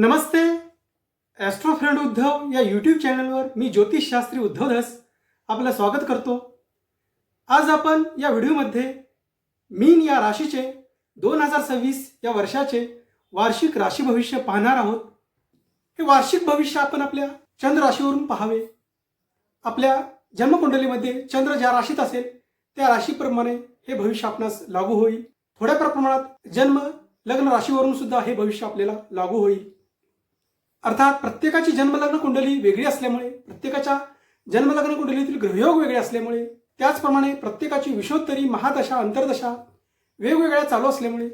नमस्ते. Austro friend Uddhav या YouTube चॅनलवर मी ज्योतिषशास्त्री उद्धव धस आपलं स्वागत करतो. आज आपण या व्हिडिओमध्ये मीन या राशीचे दोन हजार सव्वीस या वर्षाचे वार्षिक राशी भविष्य पाहणार आहोत. हे वार्षिक भविष्य आपण आपल्या चंद्र राशीवरून पाहावे. आपल्या जन्मकुंडलीमध्ये चंद्र ज्या राशीत असेल त्या राशीप्रमाणे हे भविष्य आपणास लागू होईल. थोड्या प्रमाणात जन्म लग्न राशीवरून सुद्धा हे भविष्य आपल्याला लागू होईल. अर्थात प्रत्येकाची जन्मलग्न कुंडली वेगळी असल्यामुळे प्रत्येकाच्या जन्मलग्न कुंडलीतील ग्रहयोग वेगळे असल्यामुळे त्याचप्रमाणे प्रत्येकाची विषोत्तरी महादशा अंतर्दशा वेगवेगळ्या चालू असल्यामुळे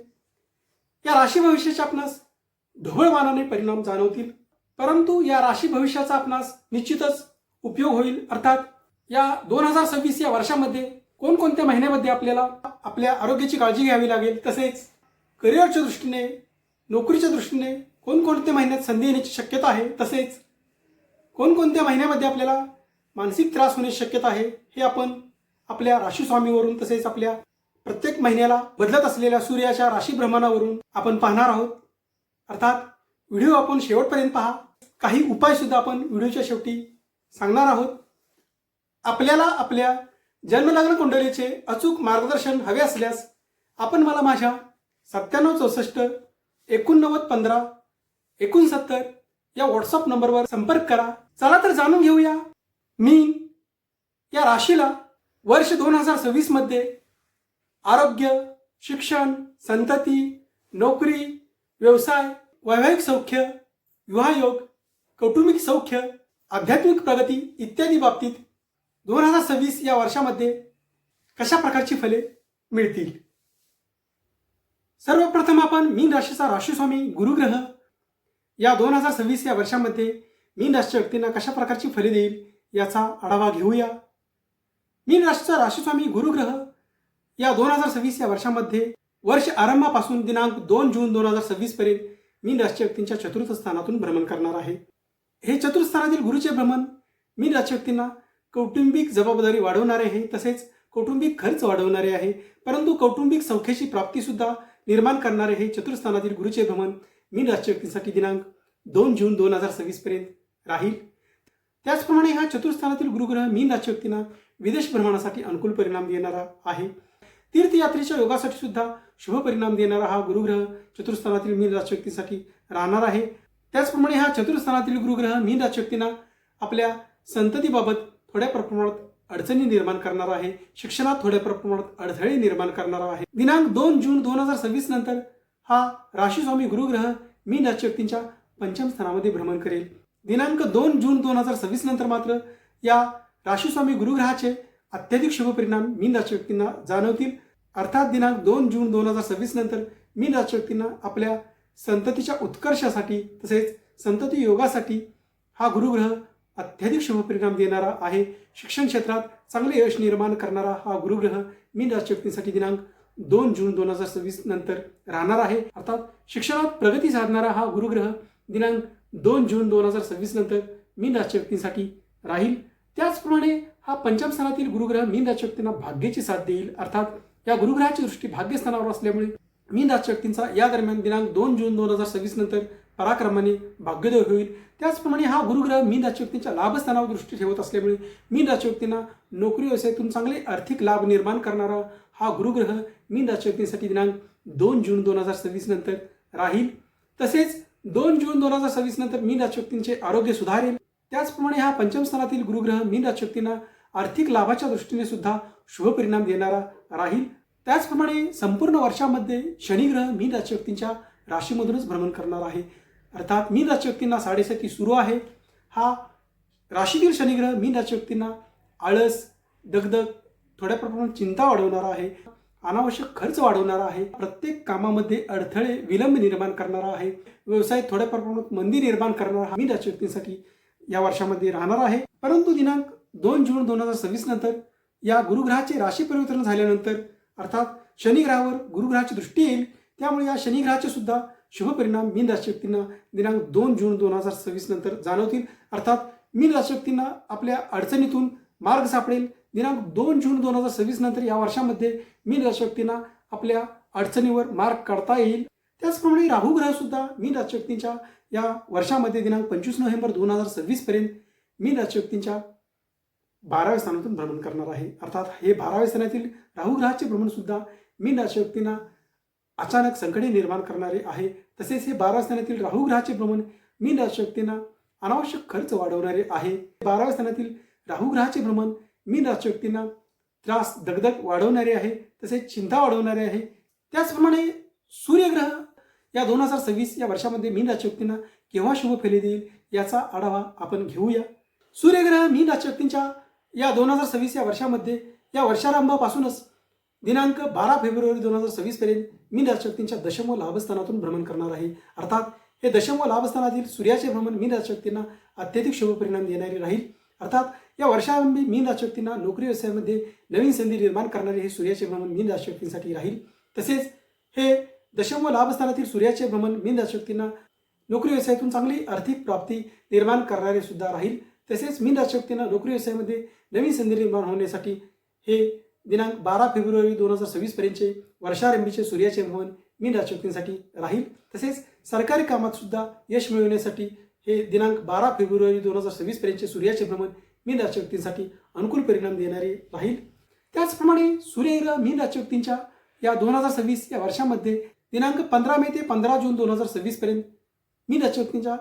या राशी भविष्याचे आपणास ढोबळमानाने परिणाम जाणवतील. परंतु या राशी भविष्याचा आपणास निश्चितच उपयोग होईल. अर्थात या दोन हजार सव्वीस या वर्षामध्ये कोणकोणत्या महिन्यामध्ये आपल्याला आपल्या आरोग्याची काळजी घ्यावी लागेल? तसेच करिअरच्या दृष्टीने नोकरीच्या दृष्टीने कोणकोणत्या महिन्यात संधी येण्याची शक्यता आहे? तसेच कोणकोणत्या महिन्यामध्ये आपल्याला मानसिक त्रास होण्याची शक्यता आहे? हे आपण आपल्या राशीस्वामीवरून तसेच आपल्या प्रत्येक महिन्याला बदलत असलेल्या सूर्याच्या राशीभ्रमणावरून आपण पाहणार आहोत. अर्थात व्हिडिओ आपण शेवटपर्यंत पहा. काही उपाय सुद्धा आपण व्हिडिओच्या शेवटी सांगणार आहोत. आपल्याला आपल्या जन्मलग्न कुंडलीचे अचूक मार्गदर्शन हवे असल्यास आपण मला माझ्या सत्त्याण्णव चौसष्ट एकोणनव्वद पंधरा एकोणसत्तर. या व्हॉट्सअप नंबरवर संपर्क करा. चला तर जाणून घेऊया. मी या राशीला वर्ष दोन हजार सव्वीसमध्ये आरोग्य शिक्षण संतती नोकरी व्यवसाय वैवाहिक सौख्य विवाहयोग कौटुंबिक सौख्य आध्यात्मिक प्रगती इत्यादी बाबतीत दोन हजार सव्वीस या वर्षामध्ये कशा प्रकारची फले मिळतील? सर्वप्रथम आपण मीन राशीचा राशीस्वामी गुरुग्रह या दोन हजार सव्वीस या वर्षामध्ये मीन राशीच्या व्यक्तींना कशा प्रकारची फले देईल याचा आढावा घेऊया. मीन राशीचा राशीस्वामी गुरुग्रह या दोन हजार सव्वीस या वर्षामध्ये वर्ष आरंभापासून दिनांक दोन जून दोन हजार सव्वीस पर्यंत मीन राशीच्या व्यक्तींच्या चतुर्थ स्थानातून भ्रमण करणार आहे. हे चतुर्थ स्थानातील गुरुचे भ्रमण मीन राशी व्यक्तींना कौटुंबिक जबाबदारी वाढवणारे आहे तसेच कौटुंबिक खर्च वाढवणारे आहे परंतु कौटुंबिक सौख्याची प्राप्तीसुद्धा निर्माण करणारे हे चतुर्स्थानातील गुरुचे भ्रमण मी राशी दिनांक दोन जून दोन हजार सव्वीस पर्यंत राहील. त्याचप्रमाणे हा चतुर्स्थानातील गुरुग्रह मीन राष्ट्रव्यक्तींना विदेश भ्रमणासाठी अनुकूल परिणाम देणारा आहे. तीर्थयात्रेच्या योगासाठी सुद्धा शुभ परिणाम देणारा हा गुरुग्रह चतुर्स्थानातील मीन राशी राहणार आहे. त्याचप्रमाणे हा चतुर्थानातील गुरुग्रह मीन राष्ट्रव्यक्तींना आपल्या संततीबाबत थोड्या प्रमाणात अडचणी निर्माण करणार आहे. शिक्षणात थोड्या प्रमाणात अडथळे निर्माण करणारा आहे. दिनांक दोन जून दोन हजार सव्वीस नंतर हा राशीस्वामी गुरुग्रह मीन राशी व्यक्तींच्या पंचम स्थानामध्ये भ्रमण करेल. दिनांक दोन जून दोन हजार सव्वीस नंतर मात्र या राशीस्वामी गुरुग्रहाचे अत्याधिक शुभ परिणाम मीन राशी व्यक्तींना जाणवतील. अर्थात दिनांक दोन जून दोन हजार सव्वीस नंतर मीन राशी व्यक्तींना आपल्या संततीच्या उत्कर्षासाठी तसेच संतती योगासाठी हा गुरुग्रह अत्याधिक शुभ परिणाम देणारा आहे. शिक्षण क्षेत्रात चांगले यश निर्माण करणारा हा गुरुग्रह मीन राशी व्यक्तींसाठी दिनांक दोन जून दोन हजार सव्वीस नंतर राहणार आहे. अर्थात शिक्षणात प्रगती साधणारा हा गुरुग्रह दिनांक दोन जून दोन हजार सव्वीस नंतर मीन राशी व्यक्तींसाठी राहील. त्याचप्रमाणे हा पंचम स्थानातील गुरुग्रह मीन राशी व्यक्तींना भाग्याची साथ देईल. अर्थात या गुरुग्रहाची दृष्टी भाग्यस्थानावर असल्यामुळे मीन राशी व्यक्तींचा या दरम्यान दिनांक दोन जून दोन हजार सव्वीस नंतर पराक्रमाने भाग्योदय होईल. त्याचप्रमाणे हा गुरुग्रह मीन राशी व्यक्तींच्या लाभस्थानावर दृष्टी ठेवत असल्यामुळे मीन राशी व्यक्तींना नोकरी व्यवसायातून चांगले आर्थिक लाभ निर्माण करणारा हा गुरुग्रह मीन राशी व्यक्तींसाठी दिनांक दोन जून दोन हजार सव्वीस नंतर राहील. तसेच दोन जून दोन हजार सव्वीस नंतर मीन राशी व्यक्तींचे आरोग्य सुधारेल. त्याचप्रमाणे हा पंचम स्थानातील गुरुग्रह मीन राशी व्यक्तींना आर्थिक लाभाच्या दृष्टीने सुद्धा शुभ परिणाम देणारा राहील. त्याचप्रमाणे संपूर्ण वर्षामध्ये शनिग्रह मीन राशी व्यक्तींच्या राशीमधूनच भ्रमण करणार आहे. अर्थात मीन राशी व्यक्तींना साडेसाती सुरू आहे. हा राशीतील शनिग्रह मीन राशी व्यक्तींना आळस दगदग थोड्या प्रमाणात चिंता वाढवणारा आहे. अनावश्यक खर्च वाढवणारा आहे. प्रत्येक कामामध्ये अडथळे विलंब निर्माण करणारा आहे. व्यवसाय थोड्या प्रमाणात मंदी निर्माण करणारा हा मीन व्यक्तींसाठी या वर्षामध्ये राहणार आहे. परंतु दिनांक दोन जून दोन हजार सव्वीस नंतर या गुरुग्रहाचे राशी परिवर्तन झाल्यानंतर अर्थात शनिग्रहावर गुरुग्रहाची दृष्टी येईल. त्यामुळे या शनिग्रहाचे सुद्धा शुभ परिणाम मीन राशी व्यक्तींना दिनांक दोन जून दोन हजार सव्वीस नंतर जाणवतील. अर्थात मीन राशी व्यक्तींना आपल्या अडचणीतून मार्ग सापडेल. दिनांक दोन जून दोन हजार सव्वीस नंतर या वर्षामध्ये मीन राशी व्यक्तींना आपल्या अडचणीवर मार्ग काढता येईल. त्याचप्रमाणे राहू ग्रह सुद्धा मीन राशी व्यक्तींच्या या वर्षामध्ये दिनांक पंचवीस नोव्हेंबर दोन हजार सव्वीस पर्यंत मीन राशी व्यक्तींच्या बाराव्या स्थानातून भ्रमण करणार आहे. अर्थात हे बाराव्या स्थानातील राहुग्रहाचे भ्रमण सुद्धा मीन राशी व्यक्तींना अचानक संकटे निर्माण करणारे आहे. तसेच हे बाराव्या स्थानातील राहुग्रहाचे भ्रमण मीन राशी व्यक्तींना अनावश्यक खर्च वाढवणारे आहे. बाराव्या स्थानातील राहू ग्रहाचे भ्रमण मी राष्ट्रव्यक्तींना त्रास दगदग वाढवणारे आहे तसेच चिंता वाढवणारे आहे. त्याचप्रमाणे सूर्यग्रह या दोन हजार सव्वीस या वर्षामध्ये मीन राजशक्तींना केव्हा शुभ फले देईल याचा आढावा आपण घेऊया. सूर्यग्रह मीन राशी या दोन हजार सव्वीस या वर्षामध्ये या वर्षारंभापासूनच दिनांक बारा फेब्रुवारी दोन हजार सव्वीस पर्यंत मीन राशी दशम व लाभस्थानातून भ्रमण करणार आहे. अर्थात हे दशम व लाभस्थानातील सूर्याचे भ्रमण मीन राजशक्तींना अत्यधिक शुभ परिणाम देणारे राहील. अर्थात या वर्षारंभी मीन राशक्तींना नोकरी व्यवसायामध्ये नवीन संधी निर्माण करणारे हे सूर्याचे भ्रमण मीन राशक्तींसाठी राहील. तसेच हे दशम व लाभस्थानातील सूर्याचे भ्रमण मीन राशक्तींना नोकरी व्यवसायातून चांगली आर्थिक प्राप्ती निर्माण करणारे सुद्धा राहील. तसेच मीन राशक्तींना नोकरी व्यवसायामध्ये नवीन संधी निर्माण होण्यासाठी हे दिनांक बारा फेब्रुवारी दोन हजार सव्वीसपर्यंतचे वर्षारंभीचे सूर्याचे भ्रमण मीन राशक्तींसाठी राहील. तसेच सरकारी कामात सुद्धा यश मिळवण्यासाठी हे दिनांक बारा फेब्रुवारी दोन हजार सव्वीस पर्यंतचे सूर्याचे भ्रमण मीन राशी व्यक्तींसाठी अनुकूल परिणाम देणारे राहील. त्याचप्रमाणे सूर्यग्रह मीन राशी व्यक्तींच्या या दोन हजार सव्वीस या वर्षामध्ये दिनांक पंधरा मे ते पंधरा जून दोन हजार सव्वीस पर्यंत मीन राशी व्यक्तींच्या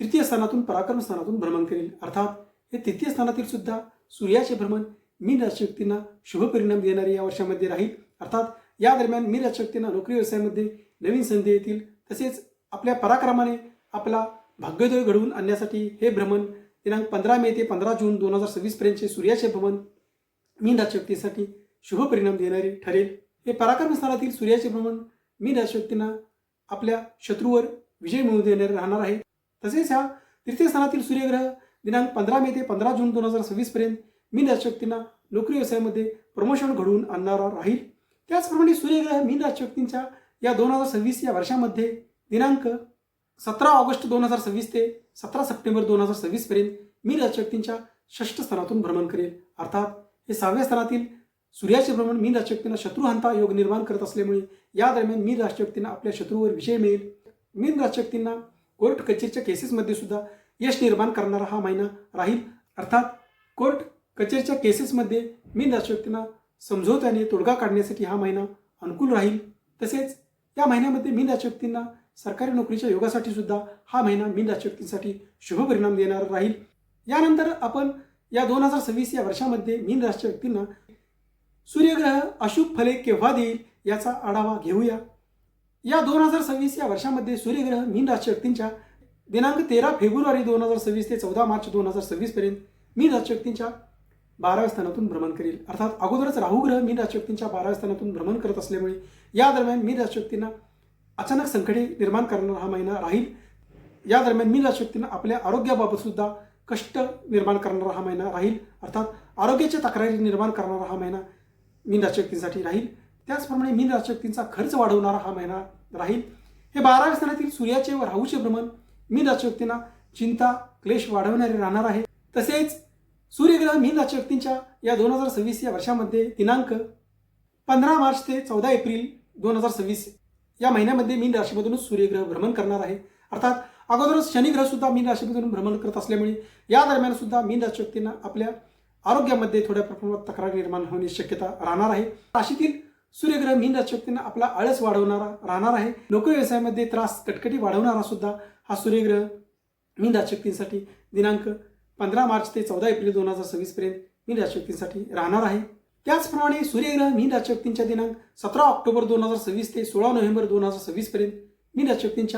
तृतीय स्थानातून पराक्रम स्थानातून भ्रमण करेल. अर्थात हे तृतीय स्थानातील सुद्धा सूर्याचे भ्रमण मीन राशी व्यक्तींना शुभ परिणाम देणारे या वर्षामध्ये राहील. अर्थात या दरम्यान मीन राशी व्यक्तींना नोकरी व्यवसायामध्ये नवीन संधी येतील. तसेच आपल्या पराक्रमाने आपला भाग्योदय घडवून आणण्यासाठी हे भ्रमण दिनांक पंधरा मे ते पंधरा जून दोन हजार सव्वीसपर्यंतचे सूर्याचे भ्रमण मीन राजशक्तीसाठी शुभ परिणाम देणारे ठरेल. हे पराक्रम स्थानातील सूर्याचे भ्रमण मीन राजशक्तींना आपल्या शत्रूवर विजय मिळवून देणारे राहणार आहे. तसेच ह्या तृतीय स्थानातील सूर्यग्रह दिनांक पंधरा मे ते पंधरा जून दोन हजार सव्वीसपर्यंत मीन राशी नोकरी व्यवसायामध्ये प्रमोशन घडवून आणणारा राहील. त्याचप्रमाणे सूर्यग्रह मीन राशी या दोन हजार सव्वीस या वर्षामध्ये दिनांक सतरा ऑगस्ट दोन हजार सव्वीस ते सतरा सप्टेंबर दोन हजार सव्वीसपर्यंत मी मीन षष्ठ स्थानातून भ्रमण करेल. अर्थात हे सहाव्या स्थानातील सूर्याचे भ्रमण मीन राजशक्तींना शत्रुहंता योग निर्माण करत असल्यामुळे या दरम्यान मीन राजशक्तींना आपल्या शत्रूवर विजय मिळेल. मीन राजशक्तींना कोर्ट कचेरीच्या केसेसमध्ये सुद्धा यश निर्माण करणारा हा महिना राहील. अर्थात कोर्ट कचेरीच्या केसेसमध्ये मीन राजशक्तींना समझोत्याने तोडगा काढण्यासाठी हा महिना अनुकूल राहील. तसेच या महिन्यामध्ये मीन राजशक्तींना सरकारी नोकरीच्या योगासाठी सुद्धा हा महिना मीन राशी व्यक्तींसाठी शुभ परिणाम देणार राहील. यानंतर आपण या दोन हजार सव्वीस या वर्षामध्ये मीन राशीच्या व्यक्तींना सूर्यग्रह अशुभ फले केव्हा देईल याचा आढावा घेऊया. या दोन हजार सव्वीस या वर्षामध्ये सूर्यग्रह मीन राशी व्यक्तींच्या दिनांक तेरा फेब्रुवारी दोन हजार सव्वीस ते चौदा मार्च दोन हजार सव्वीस पर्यंत मीन राशी व्यक्तींच्या बाराव्या स्थानातून भ्रमण करेल. अर्थात अगोदरच राहुग्रह मीन राशी व्यक्तींच्या बाराव्या स्थानातून भ्रमण करत असल्यामुळे या दरम्यान मीन राशी व्यक्तींना अचानक संकटे निर्माण करणारा हा महिना राहील. या दरम्यान मीन राशी व्यक्तींना आपल्या आरोग्याबाबत सुद्धा कष्ट निर्माण करणारा हा महिना राहील. अर्थात आरोग्याच्या तक्रारी निर्माण करणारा हा महिना मीन राशी व्यक्तींसाठी राहील. त्याचप्रमाणे मीन राशी व्यक्तींचा खर्च वाढवणारा हा महिना राहील. हे बाराव्या स्थानातील सूर्याचे व राहूचे भ्रमण मीन राशी व्यक्तींना चिंता क्लेश वाढवणारे राहणार आहे. तसेच सूर्यग्रह मीन राशी व्यक्तींच्या या दोन हजार सव्वीस या वर्षामध्ये दिनांक पंधरा मार्च ते चौदा एप्रिल दोन हजार सव्वीस या महिन्यामध्ये मीन राशीमधूनच सूर्यग्रह भ्रमण करणार आहे. अर्थात अगोदरच शनिग्रह सुद्धा मीन राशीमधून भ्रमण करत असल्यामुळे या दरम्यान सुद्धा मीन राशी व्यक्तींना आपल्या आरोग्यामध्ये थोड्या प्रमाणात तक्रार निर्माण होण्याची शक्यता राहणार आहे. राशीतील सूर्यग्रह मीन राशी व्यक्तींना आपला आळस वाढवणारा राहणार आहे. नोकरी व्यवसायामध्ये त्रास कटकटी वाढवणारा सुद्धा हा सूर्यग्रह मीन राशी व्यक्तींसाठी दिनांक पंधरा मार्च ते चौदा एप्रिल दोन हजार सव्वीस पर्यंत मीन राशी व्यक्तींसाठी राहणार आहे. त्याचप्रमाणे सूर्यग्रह मीन राशी दिनांक सतरा ऑक्टोबर दोन हजार सव्वीस ते सोळा नोव्हेंबर दोन हजार सव्वीस पर्यंत मीन राशी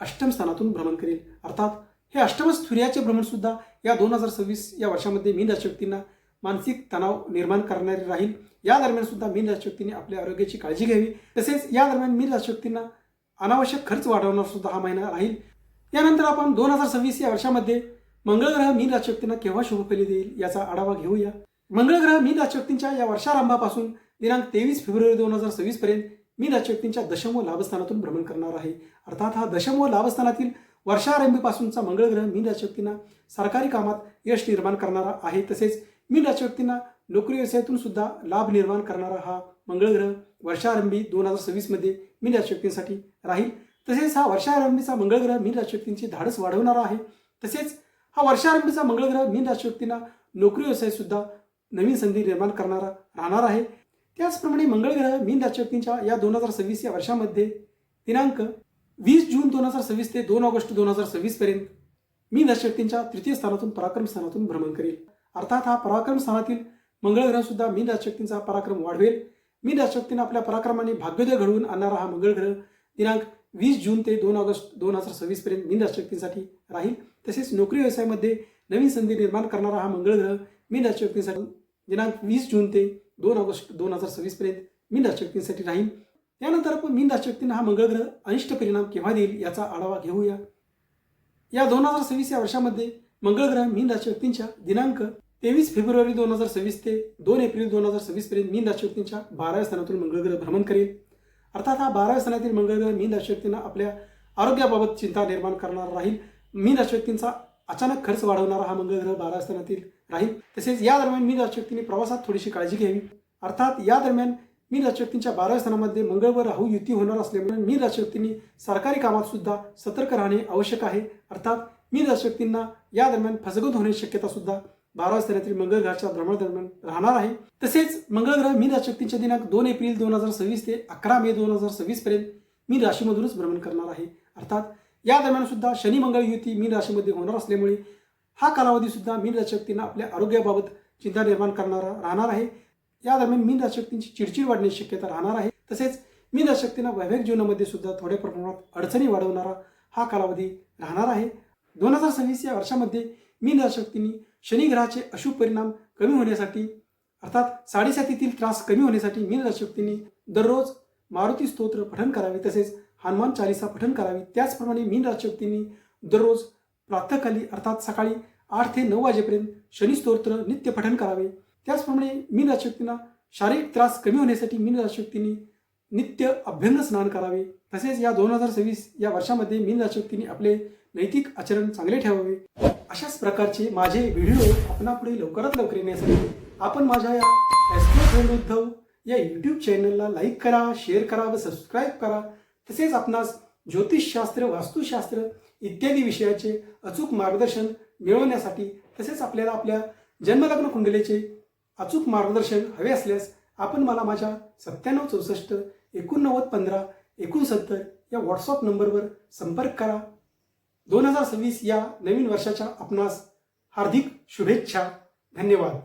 अष्टम स्थानातून भ्रमण करेल. अर्थात हे अष्टम सूर्याचे भ्रमण सुद्धा या दोन हजार सव्वीस या वर्षामध्ये मीन राशी मानसिक तणाव निर्माण करणारे राहील. या दरम्यान सुद्धा मीन राशी आपल्या आरोग्याची काळजी घ्यावी. तसेच या दरम्यान मीन राशी अनावश्यक खर्च वाढवणार सुद्धा हा महिना राहील. यानंतर आपण दोन हजार सव्वीस या वर्षामध्ये मंगळग्रह मीन राशी केव्हा शुभफली देईल याचा आढावा घेऊया. मंगळग्रह मी मीन या वर्षारंभापासून दिनांक तेवीस फेब्रुवारी दोन हजार सव्वीस पर्यंत मीन राशी दशम व लाभस्थानातून भ्रमण करणार आहे. अर्थात हा दशम व लाभस्थानातील वर्षारंभीपासूनचा मंगळग्रह मीन सरकारी कामात यश निर्माण करणारा आहे. तसेच मीन दाशव्यक्तींना नोकरी व्यवसायातून सुद्धा लाभ निर्माण करणारा हा मंगळग्रह वर्षारंभी दोन हजार सव्वीसमध्ये मीन दाशव्यक्तींसाठी राहील. तसेच हा वर्षारंभीचा मंगळ ग्रह मीन राशी धाडस वाढवणारा आहे. तसेच हा वर्षारंभीचा मंगळग्रह मीन नोकरी व्यवसाय सुद्धा नवीन संधी निर्माण करणारा राहणार आहे. त्याचप्रमाणे मंगळ ग्रह मीन राशीव्यक्तींच्या या दोन हजार सव्वीस या वर्षामध्ये दिनांक वीस जून दोन हजार सव्वीस ते दोन ऑगस्ट दोन हजार सव्वीस पर्यंत मीन राशीव्यक्तींच्या तृतीय स्थानातून पराक्रम स्थानातून भ्रमण करेल. अर्थात हा पराक्रम स्थानातील मंगळ ग्रह सुद्धा मीन राशी पराक्रम वाढवेल. मीन राशी आपल्या पराक्रमाने भाग्योदय घडवून आणणारा हा मंगळ ग्रह दिनांक वीस जून ते दोन ऑगस्ट दोन हजार सव्वीस पर्यंत मीन राशी राहील. तसेच नोकरी व्यवसायामध्ये नवीन संधी निर्माण करणारा हा मंगळ ग्रह मीन राशी दिनांक वीस जून ते दोन ऑगस्ट दोन हजार सव्वीसपर्यंत मीन राशक्तींसाठी राहील. त्यानंतर आपण मीन राशक्तींना हा मंगळ ग्रह अनिष्ट परिणाम केव्हा देईल याचा आढावा घेऊया. या दोन हजार सव्वीस या वर्षामध्ये मंगळ ग्रह मीन राशक्तींच्या व्यक्तींच्या दिनांक तेवीस फेब्रुवारी दोन हजार सव्वीस ते दोन एप्रिल दोन हजार सव्वीस पर्यंत मीन राशक्तींच्या बाराव्या स्थानातून मंगळग्रह भ्रमण करेल. अर्थात हा बाराव्या स्थानातील मंगळ ग्रह मीन राशक्तींना आपल्या आरोग्याबाबत चिंता निर्माण करणारा राहील. मीन राशक्तींचा अचानक खर्च वाढवणारा हा मंगळग्रह बाराव्या स्थानातील राहील. तसेच या दरम्यान मीन राशी प्रवासात थोडीशी काळजी घ्यावी. अर्थात या दरम्यान मीन राजशक्तींच्या बाराव्या स्थानामध्ये मंगळ व राहू युती होणार असल्यामुळे मीन राशी सरकारी कामात सुद्धा सतर्क राहणे आवश्यक आहे. अर्थात मीन राजशक्तींना या दरम्यान फसगत होण्याची शक्यता सुद्धा बाराव्या स्थानातील मंगळ ग्रहाच्या भ्रमणादरम्यान राहणार आहे. तसेच मंगळ ग्रह मीन राजशक्तींच्या दिनांक दोन एप्रिल दोन हजार सव्वीस ते अकरा मे दोन हजार सव्वीस पर्यंत मीन राशीमधूनच भ्रमण करणार आहे. अर्थात या दरम्यान सुद्धा शनी मंगळ युती मीन राशीमध्ये होणार असल्यामुळे हा कालावधी सुद्धा मीन राशी आपल्या आरोग्याबाबत चिंता निर्माण करणारा राहणार आहे. या दरम्यान मीन राशी चिडचिड वाढण्याची शक्यता राहणार आहे. तसेच मीन राशी वैवाहिक जीवनामध्ये सुद्धा थोड्या प्रमाणात अडचणी वाढवणारा हा कालावधी राहणार आहे. दोन हजार सव्वीस या वर्षामध्ये मीन राजशक्तींनी शनिग्रहाचे शनी ग्रहाचे अशुभ परिणाम कमी होण्यासाठी अर्थात साडेसातीतील त्रास कमी होण्यासाठी मीन राशी दररोज मारुती स्तोत्र पठण करावे तसेच हनुमान चालिसा पठण करावी. त्याचप्रमाणे मीन राशी दररोज प्रातःकाली अर्थात सकाळी आठ ते नऊ वाजेपर्यंत शनी स्तोत्र नित्य पठण करावे. त्याचप्रमाणे मीन राशक्तींना शारीरिक त्रास कमी होण्यासाठी मीन राशक्तींनी नित्य अभ्यंग स्नान करावे. तसेच या दोन हजार सव्वीस या वर्षामध्ये मीन राशक्तींनी आपले नैतिक आचरण चांगले ठेवावे. अशाच प्रकारचे माझे व्हिडिओ आपणापुढे लवकरात लवकर येण्यासाठी आपण माझ्या या एस्ट्रो फ्रेंड उद्धव या यूट्यूब चॅनलला लाईक करा शेअर करा व सबस्क्राईब करा. तसेच आपणास ज्योतिषशास्त्र वास्तुशास्त्र इत्यादी विषयाचे अचूक मार्गदर्शन मिळवण्यासाठी तसेच आपल्याला आपल्या जन्मलग्न कुंडलीचे अचूक मार्गदर्शन हवे असल्यास आपण मला माझ्या सत्त्याण्णव चौसष्ट एकोणनव्वद पंधरा एकोणसत्तर या व्हॉट्सअप नंबरवर संपर्क करा. दोन हजार सव्वीस या नवीन वर्षाच्या आपणास हार्दिक शुभेच्छा. धन्यवाद.